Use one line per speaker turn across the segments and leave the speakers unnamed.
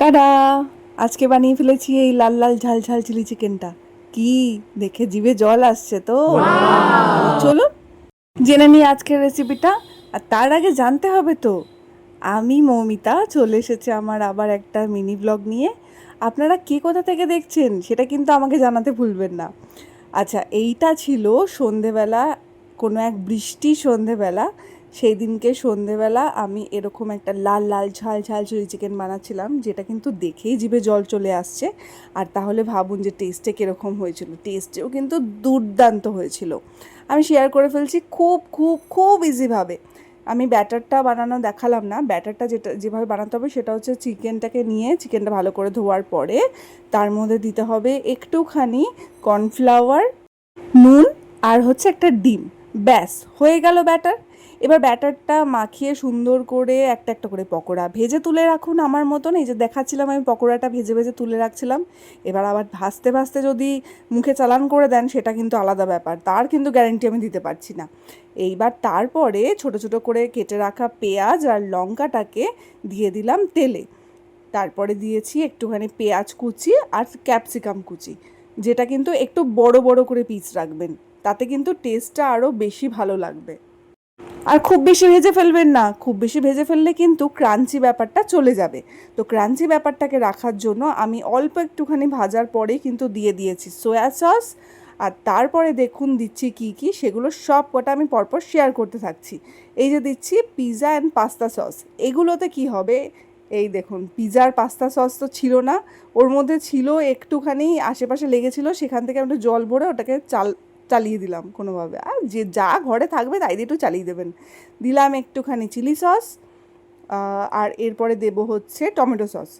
Ta-da আজকে বানিয়ে ফেলেছি এই লাল লাল ঝাল ঝাল চিলি চিকেনটা। কি? দেখে জিভে জল আসছে তো। চলুন জেনে নিই আজকের রেসিপিটা আর তার আগে জানতে হবে তো আমি মৌমিতা চলে এসেছে আমার আবার একটা মিনি ব্লগ নিয়ে। আপনারা কে কোথা থেকে দেখছেন সেটা কিন্তু আমাকে জানাতে ভুলবেন না। আচ্ছা এইটা ছিল সন্ধেবেলা কোনো এক বৃষ্টি সন্ধেবেলা। সেই দিনকে সন্ধেবেলা আমি এরকম একটা লাল লাল, ঝাল ঝাল চিলি চিকেন বানাচ্ছিলাম, যেটা কিন্তু দেখেই জিভে জল চলে আসছে। আর তাহলে ভাবুন যে টেস্টে কীরকম হয়েছিল। টেস্টেও কিন্তু দুর্দান্ত হয়েছিল। আমি শেয়ার করে ফেলছি খুব খুব খুব ইজিভাবে আমি ব্যাটারটা বানানো দেখালাম না। ব্যাটারটা যেটা, যেভাবে বানাতে হবে সেটা হচ্ছে চিকেনটাকে নিয়ে চিকেনটা ভালো করে ধোয়ার পরে তার মধ্যে দিতে হবে একটুখানি কর্নফ্লাওয়ার নুন আর হচ্ছে একটা ডিম। ব্যাস, হয়ে গেল ব্যাটার। এবার ব্যাটারটা মাখিয়ে সুন্দর করে একটা একটা করে পকোড়া ভেজে তুলে রাখুন আমার মতন। এই যে দেখাচ্ছিলাম আমি পকোড়াটা ভেজে ভেজে তুলে রাখছিলাম। এবার আবার ভাজতে ভাজতে যদি মুখে চালান করে দেন, সেটা কিন্তু আলাদা ব্যাপার। তার কিন্তু গ্যারেন্টি আমি দিতে পারছি না। এইবার তারপরে ছোট ছোট করে কেটে রাখা পেঁয়াজ আর লঙ্কাটাকে দিয়ে দিলাম তেলে। তারপরে দিয়েছি একটুখানি পেঁয়াজ কুচি আর ক্যাপসিকাম কুচি, যেটা কিন্তু একটু বড় বড় করে পিস রাখবেন। তাতে কিন্তু টেস্টটা আরও বেশি ভালো লাগবে। আর খুব বেশি ভেজে ফেলবেন না। খুব বেশি ভেজে ফেললে কিন্তু ক্রাঞ্চি ব্যাপারটা চলে যাবে। তো ক্রাঞ্চি ব্যাপারটাকে রাখার জন্য আমি অল্প একটুখানি ভাজার পরেই কিন্তু দিয়ে দিয়েছি সোয়া সস। আর তারপরে দেখুন দিচ্ছি কি কি, সেগুলো সব কটা আমি পরপর শেয়ার করতে থাকছি। এই যে দিচ্ছি পিৎজা অ্যান্ড পাস্তা সস এগুলোতে কি হবে? এই দেখুন পিৎজার পাস্তা সস তো ছিল না। ওর মধ্যে ছিল একটুখানি, আশেপাশে লেগেছিল, সেখান থেকে আমরা জল ভরে ওটাকে চাল চালিয়ে দিলাম কোনোভাবে। আর যে যা ঘরে থাকবে তাই দিয়ে একটু চালিয়ে দেবেন। দিলাম একটুখানি চিলি সস আর এরপরে দেবো হচ্ছে টমেটো সস।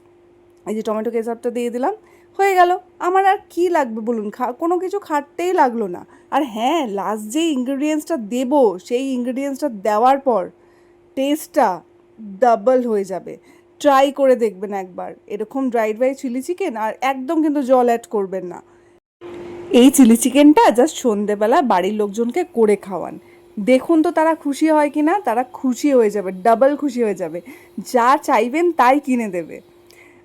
এই যে টমেটো কেচাপটা দিয়ে দিলাম, হয়ে গেল। আমার আর কি লাগবে বলুন? খা, কোনো কিছু খাটতেই লাগল না। আর হ্যাঁ লাস্ট যে ইনগ্রিডিয়েন্টসটা দেবো, সেই ইনগ্রিডিয়েন্টসটা দেওয়ার পর টেস্টটা ডাবল হয়ে যাবে। ট্রাই করে দেখবেন একবার। এরকম ড্রাই ড্রাই চিলি চিকেন আর একদম কিন্তু জল অ্যাড করবেন না। এই চিলি চিকেনটা জাস্ট সন্ধেবেলা বাড়ির লোকজনকে করে খাওয়ান। দেখুন তো তারা খুশি হয় কি না তারা খুশি হয়ে যাবে ডাবল খুশি হয়ে যাবে। যা চাইবেন তাই কিনে দেবে।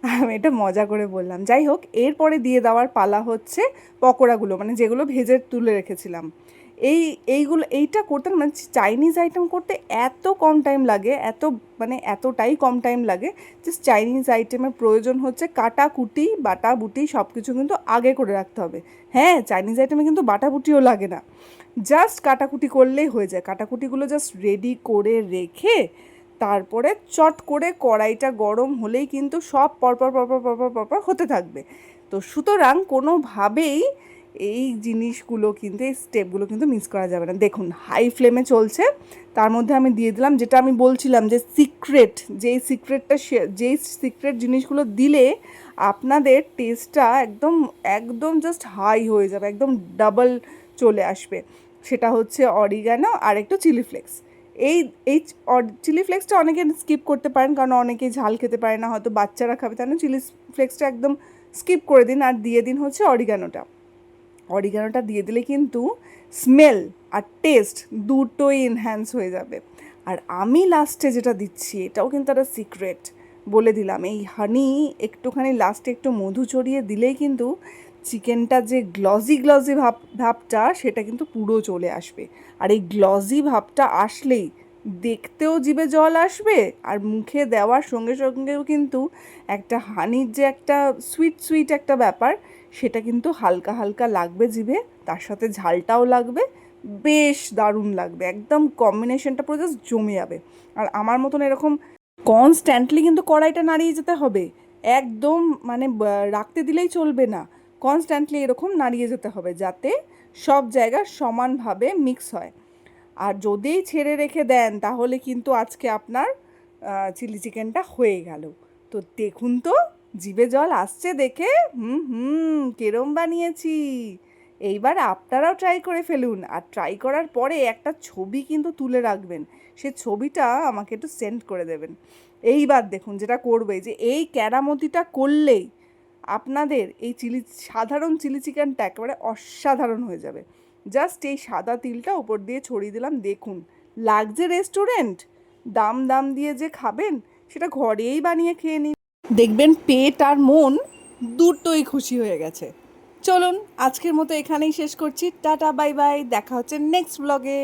আমি এটা মজা করে বললাম। যাই হোক, এরপরে দিয়ে দেওয়ার পালা হচ্ছে পকোড়াগুলো মানে যেগুলো ভেজে তুলে রেখেছিলাম। এই, এইগুলো, এইটা করতে মানে চাইনিজ আইটেম করতে এত কম টাইম লাগে, এত মানে এতটাই কম টাইম লাগে, যে চাইনিজ আইটেমের প্রয়োজন হচ্ছে কাটা কুটি, বাটা বুটি সব কিছু কিন্তু আগে করে রাখতে হবে। হ্যাঁ চাইনিজ আইটেমে কিন্তু বাটা বুটিও লাগে না। জাস্ট কাটাকুটি করলেই হয়ে যায়। কাটাকুটিগুলো জাস্ট রেডি করে রেখে তারপরে চট করে কড়াইটা গরম হলেই কিন্তু সব পরপর পরপর পরপর পরপর হতে থাকবে। তো সুতরাং কোনোভাবেই এই জিনিসগুলো কিন্তু, এই স্টেপগুলো কিন্তু মিস করা যাবে না। দেখুন, হাই ফ্লেমে চলছে। তার মধ্যে আমি দিয়ে দিলাম যেটা আমি বলছিলাম যে সিক্রেট, যেই সিক্রেটটা যেই সিক্রেট জিনিসগুলো দিলে আপনাদের টেস্টটা একদম একদম জাস্ট হাই হয়ে যাবে, একদম ডাবল চলে আসবে। সেটা হচ্ছে অরিগানো আর একটু চিলি ফ্লেক্স এই এই চিলি ফ্লেক্সটা অনেকে স্কিপ করতে পারেন, কারণ অনেকে ঝাল খেতে পারে না, হয়তো বাচ্চারা খাবে, তাই না? চিলি ফ্লেক্সটা একদম স্কিপ করে দিন, আর দিয়ে দিন হচ্ছে অরিগানোটা অরিগানোটা দিয়ে দিলে কিন্তু স্মেল আর টেস্ট দুটোই এনহ্যান্স হয়ে যাবে। আর আমি লাস্টে যেটা দিচ্ছি, এটাও কিন্তু একটা সিক্রেট বলে দিলাম। এই হানি একটুখানি লাস্টে একটু মধু চড়িয়ে দিলেই কিন্তু চিকেনটা যে গ্লজি গ্লজি ভাব, ভাবটা, সেটা কিন্তু পুরো চলে আসবে। আর এই গ্লজি ভাবটা আসলেই দেখতেও জিভে জল আসবে, আর মুখে দেওয়ার সঙ্গে সঙ্গেও কিন্তু একটা হানির যে একটা সুইট সুইট একটা ব্যাপার, সেটা কিন্তু হালকা হালকা লাগবে জিভে, তার সাথে ঝালটাও লাগবে, বেশ দারুণ লাগবে, একদম কম্বিনেশনটা পুরো জাস্ট জমে যাবে। আর আমার মতন এরকম কনস্ট্যান্টলি কিন্তু কড়াইটা নাড়িয়ে যেতে হবে, একদম মানে রাখতে দিলেই চলবে না। কনস্ট্যান্টলি এরকম নাড়িয়ে যেতে হবে যাতে সব জায়গা সমানভাবে মিক্স হয়। আর যদি ছেড়ে রেখে দেন, তাহলে কিন্তু আজকে আপনার চিলি চিকেনটা হয়ে গেল। তো দেখুন তো, জিভে জল আসছে দেখে, হুম হুম, কেরম বানিয়েছি। এইবার আপনারাও ট্রাই করে ফেলুন। আর ট্রাই করার পরে একটা ছবি কিন্তু তুলে রাখবেন। সে ছবিটা আমাকে একটু সেন্ড করে দেবেন। এইবার দেখুন যেটা করবে যে, এই ক্যারামতিটা করলেই আপনাদের এই চিলি, সাধারণ চিলি চিকেনটা একেবারে অসাধারণ হয়ে যাবে। জাস্ট এই সাদা তিলটা ওপর দিয়ে ছড়িয়ে দিলাম, দেখুন। লাগছে রেস্টুরেন্ট দাম দাম দিয়ে যে খাবেন, সেটা ঘরেই বানিয়ে খেয়ে নিন। দেখবেন পেট আর মন দুটোই খুশি হয়ে গেছে। চলুন, আজকের মতো এখানেই শেষ করছি। Ta-ta, bye bye. দেখা হচ্ছে নেক্সট ব্লগে